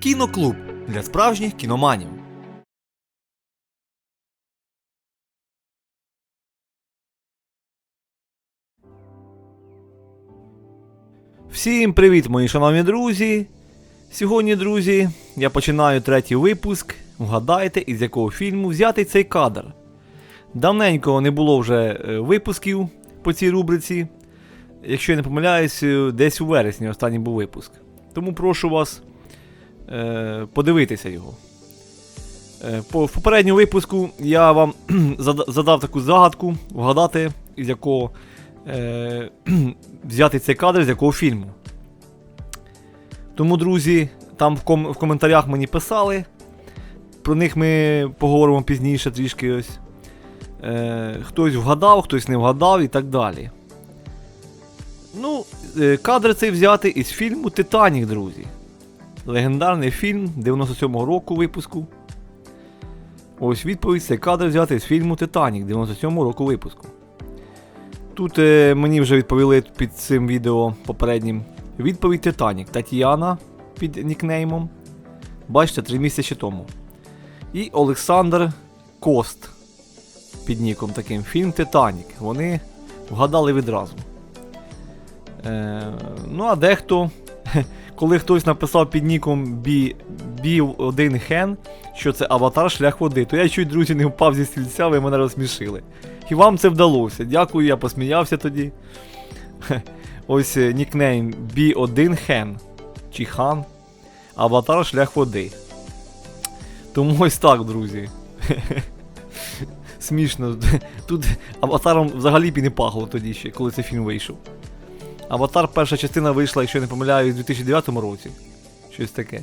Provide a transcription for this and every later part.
Кіноклуб для справжніх кіноманів. Всім привіт, мої шановні друзі! Сьогодні, друзі, я починаю третій випуск. Вгадайте, із якого фільму взятий цей кадр. Давненько не було вже е, випусків по цій рубриці. Якщо я не помиляюсь, е, десь у вересні останній був випуск. Тому прошу вас е, подивитися його. Е, по, в попередньому випуску я вам задав таку загадку, вгадати, із якого е, взяти цей кадр з якого фільму. Тому, друзі, там в, ком- в коментарях мені писали. Про них ми поговоримо пізніше трішки ось. Е, хтось вгадав, хтось не вгадав і так далі. Ну, е, кадр цей взяти із фільму Титанік, друзі. Легендарний фільм 97-го року випуску. Ось відповідь цей кадр взяти з фільму Титанік 97-го року випуску. Тут е, мені вже відповіли під цим відео попереднім. Відповідь Титанік Тетяна під нікнеймом. Бачите, три місяці тому. І Олександр Кост під ніком таким. Фільм Титанік. Вони вгадали відразу. Е, ну, а дехто, коли хтось написав під ніком бі, бів один хен, що це аватар шлях води, то я чуть, друзі, не впав зі стільця, ви мене розсмішили. І вам це вдалося. Дякую, я посміявся тоді. Ось е, нікнейм B1 Хен чи Хан. Аватар шлях води. Тому ось так, друзі. Смішно. Тут аватаром взагалі б і не пахло тоді ще, коли цей фільм вийшов. Аватар перша частина вийшла, якщо я не помиляюсь, у 2009 році. Щось таке.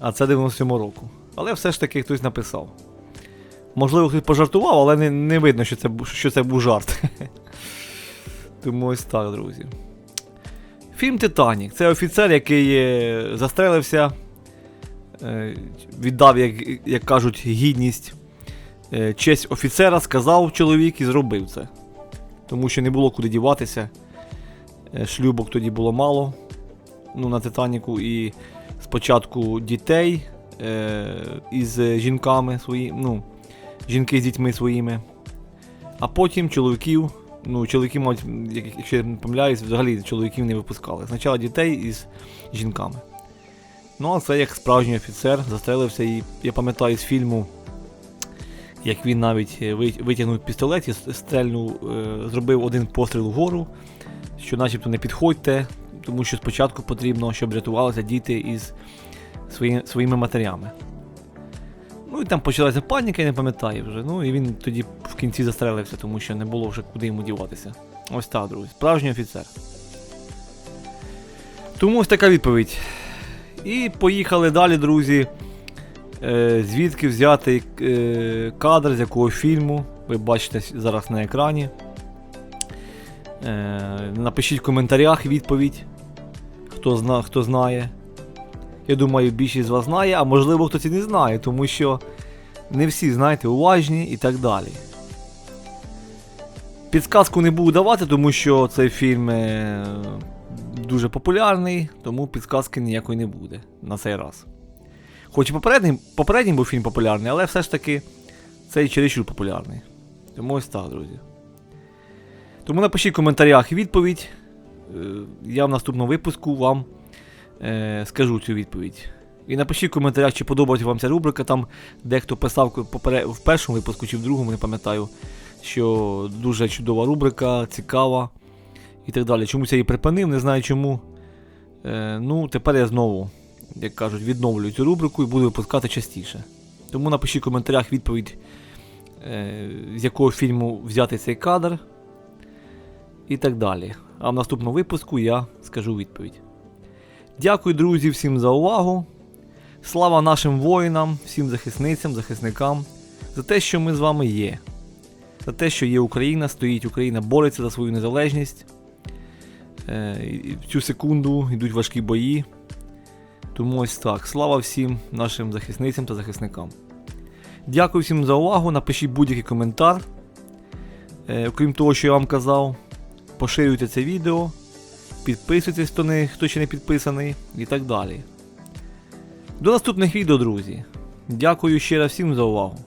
А це 97 року. Але все ж таки хтось написав. Можливо, хтось пожартував, але не, не видно, що це, що це був жарт. Тому ось так, друзі. Фільм Титанік. Це офіцер, який е, застрелився, е, віддав, як, як кажуть, гідність. Е, честь офіцера сказав чоловік і зробив це. Тому що не було куди діватися. Е, Шлюбок тоді було мало. Ну, на Титаніку. І спочатку дітей е, із жінками свої, ну, жінки з дітьми своїми. А потім чоловіків. Ну, чоловіки, мабуть, якщо я не помиляюсь, взагалі чоловіків не випускали. Спочатку дітей із жінками. Ну, а це як справжній офіцер застрелився. І я пам'ятаю з фільму, як він навіть е, витягнув пістолет і стрельнув, е, зробив один постріл вгору, що начебто не підходьте, тому що спочатку потрібно, щоб рятувалися діти із свої, своїми матерями. Ну і там почалася паніка, я не пам'ятаю вже. Ну і він тоді в кінці застрелився, тому що не було вже куди йому діватися. Ось так, друзі. Справжній офіцер. Тому ось така відповідь. І поїхали далі, друзі. Е, звідки взяти е, кадр з якого фільму. Ви бачите зараз на екрані. Е, напишіть в коментарях відповідь. Хто, зна, хто знає. Я думаю, більшість з вас знає, а можливо хтось і не знає, тому що не всі, знаєте, уважні і так далі. Підсказку не буду давати, тому що цей фільм дуже популярний, тому підсказки ніякої не буде на цей раз. Хоч і попередній, попередній був фільм популярний, але все ж таки цей чересчур популярний. Тому ось так, друзі. Тому напишіть в коментарях відповідь. Е, Я в наступному випуску вам е, скажу цю відповідь. І напишіть в коментарях, чи подобається вам ця рубрика. Там дехто писав в першому випуску чи в другому, не пам'ятаю, що дуже чудова рубрика, цікава і так далі. Чомусь я її припинив, не знаю чому. Е, ну, тепер я знову, як кажуть, відновлюю цю рубрику і буду випускати частіше. Тому напишіть в коментарях відповідь, е, з якого фільму взяти цей кадр. І так далі. А в наступному випуску я скажу відповідь. Дякую, друзі, всім за увагу. Слава нашим воїнам, всім захисницям, захисникам, за те, що ми з вами є. За те, що є Україна, стоїть Україна, бореться за свою незалежність. Е, в цю секунду йдуть важкі бої. Тому ось так. Слава всім нашим захисницям та захисникам. Дякую всім за увагу. Напишіть будь-який коментар. Е, окрім того, що я вам казав, поширюйте це відео, підписуйтесь, хто, не, хто ще не підписаний і так далі. До наступних відео, друзі. Дякую ще раз всім за увагу.